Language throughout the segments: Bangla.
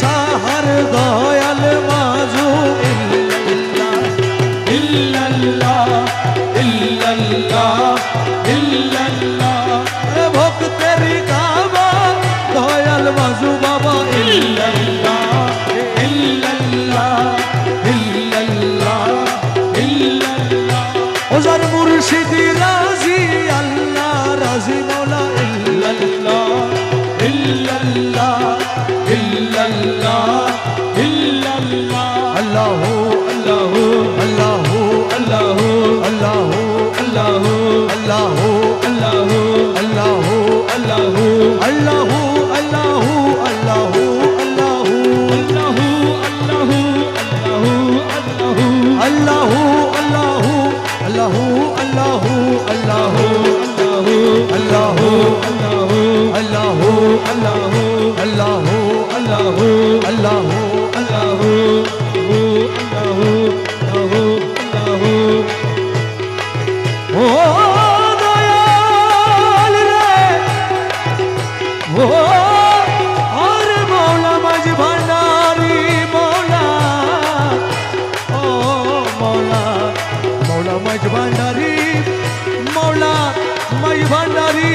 সাহার দয়াল মাজু ইল্লাল্লাহ ইল্লাল্লাহ ইল্লাল্লাহ ভক্তের কাবা দয়াল মাজু বাবা, ইল্লাল্লাহ ইল্লাল্লাহ ইল্লাল্লাহ ইল্লাল্লাহ। ওজার মুর্শিদি রাজি আল্লাহ। Allah मौला मज भंडारी मौला मज भंडारी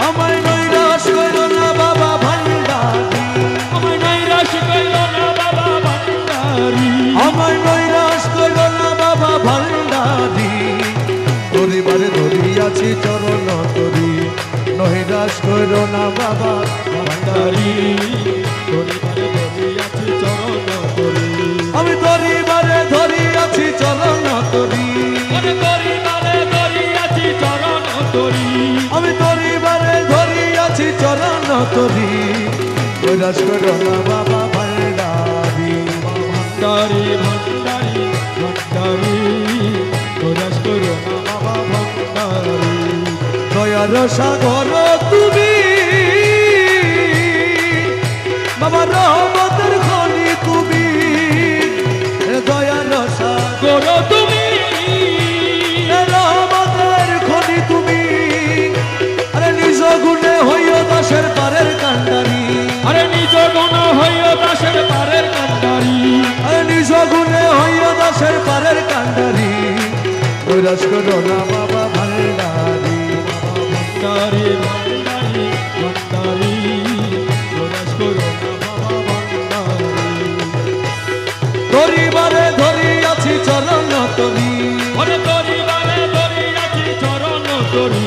हमारे नैराश करो ना बाबा भंडारी हमारे नैराश करो ना बाबा भंडारी हमारे नैराश करो ना बाबा भंडारी তোরে বারে ধরিয়াছি চরণ তরি নহিরাশ করো না বাবা ভান্ডারী তরি নৈরাশ করো না বাবা ভান্ডারি ভান্ডারি ভান্ডারি ভান্ডারি নৈরাশ করো না বাবা ভান্ডারি দয়ার সাগর তুমি বাবা রহমতের খনি তুমি। দয়ার সাগর। কৈরাস করো না বাবা ভান্ডারি। ভান্ডারি ভান্ডারি ভান্ডারি কৈরাস করো ধরিবারে ধরি আছি চরণ তরি ধরিবারে ধরি আছি চরণ তরি